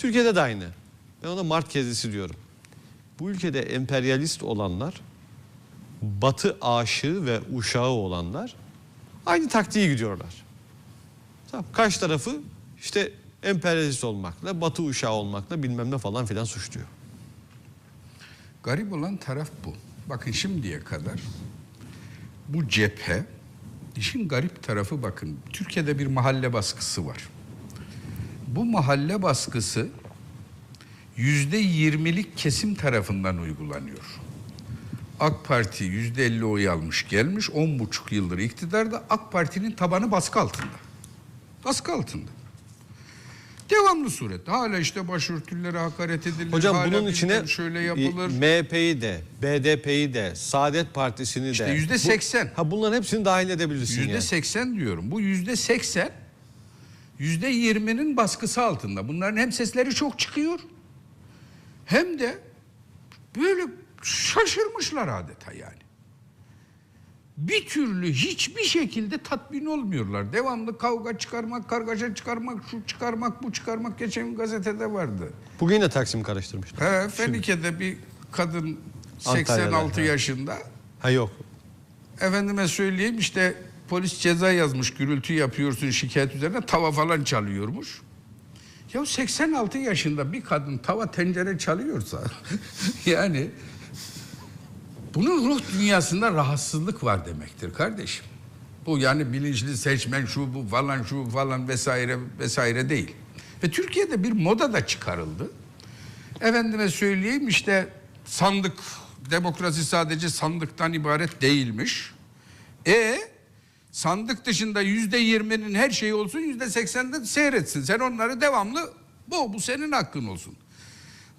Türkiye'de de aynı. Ben ona Mart kezisi diyorum. Bu ülkede emperyalist olanlar, batı aşığı ve uşağı olanlar aynı taktiği gidiyorlar. Tamam, karşı tarafı işte emperyalist olmakla, batı uşağı olmakla bilmem ne falan filan suçluyor. Garip olan taraf bu. Bakın şimdiye kadar bu cephe işin garip tarafı bakın Türkiye'de bir mahalle baskısı var. Bu mahalle baskısı yüzde yirmilik kesim tarafından uygulanıyor. AK Parti yüzde elli oy almış gelmiş on buçuk yıldır iktidarda AK Parti'nin tabanı baskı altında. Baskı altında. Devamlı surette. Hala işte başörtülere hakaret edilir. Hocam hala bunun içine şöyle yapılır. MHP'yi de, BDP'yi de, Saadet Partisi'ni de. İşte yüzde seksen. Ha bunların hepsini dahil edebilirsin Yüzde yani. seksen diyorum. Bu yüzde seksen yüzde yirminin baskısı altında. Bunların hem sesleri çok çıkıyor hem de böyle şaşırmışlar adeta yani. Bir türlü hiçbir şekilde tatmin olmuyorlar. Devamlı kavga çıkarmak, kargaşa çıkarmak, şu çıkarmak, bu çıkarmak. Geçen gün gazetede vardı. Bugün de Taksim karıştırmışlar. He, Fenike'de bir kadın Antalya'da, 86 he. yaşında Ha yok. Efendime söyleyeyim işte polis ceza yazmış gürültü yapıyorsun şikayet üzerine tava falan çalıyormuş. Ya 86 yaşında bir kadın tava tencere çalıyorsa yani bunun ruh dünyasında rahatsızlık var demektir kardeşim. Bu yani bilinçli seçmen şu bu falan şu falan vesaire vesaire değil. Ve Türkiye'de bir moda da çıkarıldı. Efendime söyleyeyim işte sandık demokrasi sadece sandıktan ibaret değilmiş. E sandık dışında yüzde yirminin her şeyi olsun yüzde seksende seyretsin. Sen onları devamlı bu bu senin hakkın olsun.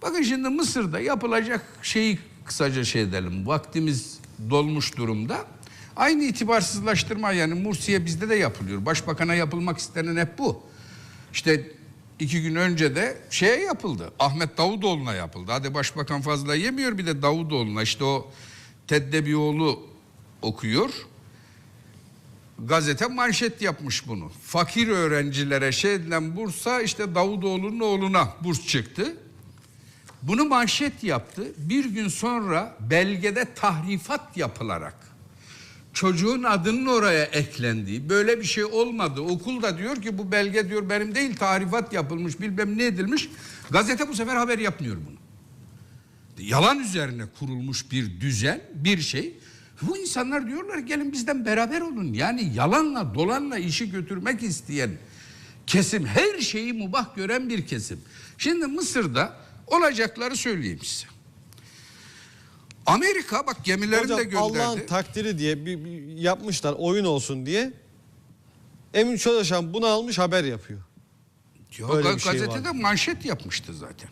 Bakın şimdi Mısır'da yapılacak şeyi kısaca şey edelim. Vaktimiz dolmuş durumda. Aynı itibarsızlaştırma yani Mursi'ye bizde de yapılıyor. Başbakan'a yapılmak istenen hep bu. İşte iki gün önce de şeye yapıldı. Ahmet Davutoğlu'na yapıldı. Hadi başbakan fazla yemiyor bir de Davutoğlu'na. İşte o Teddebioğlu okuyor. Gazete manşet yapmış bunu. Fakir öğrencilere şey edilen bursa işte Davutoğlu'nun oğluna burs çıktı. Bunu manşet yaptı. Bir gün sonra belgede tahrifat yapılarak çocuğun adının oraya eklendiği böyle bir şey olmadı. Okul da diyor ki bu belge diyor benim değil tahrifat yapılmış bilmem ne edilmiş. Gazete bu sefer haber yapmıyor bunu. Yalan üzerine kurulmuş bir düzen, bir şey. Bu insanlar diyorlar gelin bizden beraber olun. Yani yalanla dolanla işi götürmek isteyen kesim, her şeyi mubah gören bir kesim. Şimdi Mısır'da olacakları söyleyeyim size. Amerika bak gemilerini de Hocam gönderdi. Allah'ın takdiri diye bir, bir yapmışlar oyun olsun diye. Emin Çalışan bunu almış haber yapıyor. Ya Böyle bir şey gazetede var. manşet yapmıştı zaten.